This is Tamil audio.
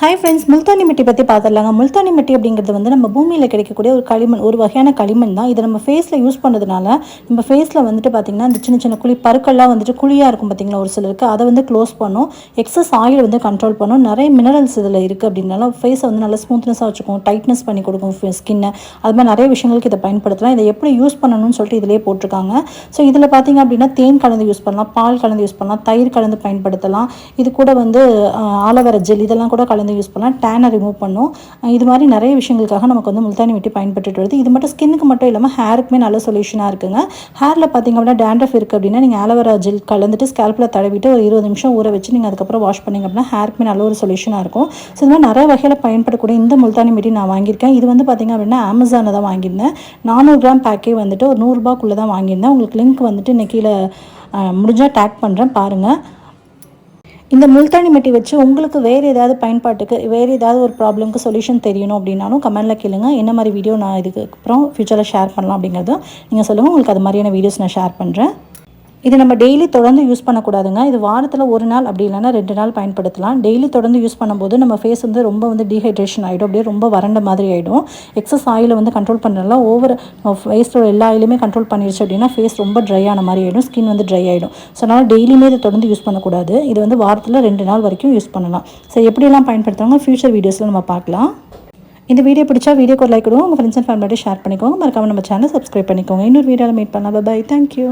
ஹாய் ஃப்ரெண்ட்ஸ் முல்தானி மெட்டி பற்றி பார்த்துடலாங்க முல்தானி மெட்டி அப்படிங்கிறது வந்து நம்ம பூமியில் கிடைக்கக்கூடிய ஒரு களிமண் ஒரு வகையான களிமண் தான். இதை நம்ம ஃபேஸில் யூஸ் பண்ணுறதுனால நம்ம ஃபேஸில் வந்துட்டு பார்த்திங்கன்னா இந்த சின்ன சின்ன குழி பருக்கள்லாம் வந்துட்டு குழியாக இருக்கும் பார்த்திங்களா ஒரு சிலருக்கு. அதை வந்து க்ளோஸ் பண்ணும். எக்ஸஸ் ஆயில் வந்து கண்ட்ரோல் பண்ணும். நிறைய மினரல்ஸ் இதில் இருக்குது அப்படின்னால ஃபேஸை வந்து நல்லா ஸ்மூத்னஸாக வச்சுக்கும் டைட்னஸ் பண்ணி கொடுக்கும் ஸ்கின்னை அது மாதிரி நிறைய விஷயங்களுக்கு இதை பயன்படுத்தலாம். இதை எப்படி யூஸ் பண்ணணும்னு சொல்லிட்டு இதிலே போட்டிருக்காங்க. ஸோ இதில் பார்த்திங்க அப்படின்னா தேன் கலந்து யூஸ் பண்ணலாம் பால் கலந்து யூஸ் பண்ணலாம் தயிர் கலந்து பயன்படுத்தலாம். இது கூட வந்து ஆலோவேரா ஜெல் இதெல்லாம் கூட கலந்து யூஸ் பண்ணலாம். டேனை ரிமூவ் பண்ணும். இது மாதிரி நிறைய விஷயங்களுக்காக நமக்கு வந்து முல்தானி வெட்டி பயன்பட்டு வருது. இது மட்டும் ஸ்கின்னுக்கு மட்டும் இல்லாமல் ஹேருக்குமே நல்ல சொல்யூஷனாக இருக்குங்க. ஹேரில் பார்த்திங்க அப்படின்னா டேண்ட்ரஃப் இருக்குது அப்படின்னா நீங்கள் ஆலோவேரா ஜெல் கலந்துட்டு ஸ்கேல்பில் தடவிட்டு ஒரு இருபது நிமிஷம் ஊற வச்சு நீங்கள் அதுக்கப்புறம் வாஷ் பண்ணிங்க அப்படின்னா ஹேருக்குமே நல்ல ஒரு சொல்யூஷனாக இருக்கும். ஸோ இது மாதிரி நிறைய வகையில் பயன்படக்கூடிய இந்த முல்தானி மெட்டி நான் வாங்கியிருக்கேன். இது வந்து பார்த்திங்க அப்படின்னா அமேசானில் தான் வாங்கியிருந்தேன். நானூறு கிராம் பேக்கே வந்துட்டு ஒரு நூறுரூபாக்குள்ளே தான் வாங்கியிருந்தேன். உங்களுக்கு லிங்க் வந்துட்டு இன்னைக்கு கீழே முடிஞ்சால் டேக் பண்ணுறேன் பாருங்கள் இந்த முல்தானி மெட்டி வச்சு உங்களுக்கு வேறு ஏதாவது பயன்பாட்டுக்கு வேறு ஏதாவது ஒரு ப்ராப்ளம்க்கு சொல்யூஷன் தெரியணும் அப்படின்னாலும் கமெண்ட்டில் கேளுங்க. என்ன மாதிரி வீடியோ நான் இதுக்கு அப்புறம் ஃப்யூச்சரில் ஷேர் பண்ணலாம் அப்படிங்கிறதும் நீங்கள் சொல்லுங்கள் உங்களுக்கு அது மாதிரியான வீடியோஸ் நான் ஷேர் பண்ணுறேன் இது நம்ம டெய்லி தொடர்ந்து யூஸ் பண்ணக்கூடாதுங்க. இது வாரத்தில் ஒரு நாள் அப்படி இல்லைன்னா ரெண்டு நாள் பயன்படுத்தலாம். டெய்லி தொடர்ந்து யூஸ் பண்ணும்போது நம்ம ஃபேஸ் வந்து ரொம்ப வந்து டீஹைட்ரேஷன் ஆகிடும் அப்படியே ரொம்ப வறண்ட மாதிரி ஆகிடும் எக்ஸஸ் ஆயிலை வந்து கண்ட்ரோல் பண்ணுறதுல ஓவர் ஃபேஸோட எல்லா ஆயிலுமே கண்ட்ரோல் பண்ணிடுச்சு அப்படின்னா ஃபேஸ் ரொம்ப ட்ரை ஆன மாதிரி ஆகிடும் ஸ்கின் வந்து ட்ரை ஆகிடும் ஸோ அதனால் டெய்லியுமே இதை தொடர்ந்து யூஸ் பண்ணக்கூடாது. இது வந்து வாரத்தில் ரெண்டு நாள் வரைக்கும் யூஸ் பண்ணலாம். ஸோ எப்படியெல்லாம் பயன்படுத்துவாங்க ஃபியூச்சர் வீடியோஸில் நம்ம பார்க்கலாம். இந்த வீடியோ பிடிச்சா வீடியோக்கு ஒரு லைக் கொடுவோம் உங்கள் ஃப்ரெண்ட்ஸ் அண்ட் ஃபேமிலியோட ஷேர் பண்ணிக்கோங்க. மறக்காம நம்ம சேனல் சப்ஸ்கிரைப் பண்ணிக்கோங்க. இன்னொரு வீடியோவில் மீட் பண்ணலாம். By thank you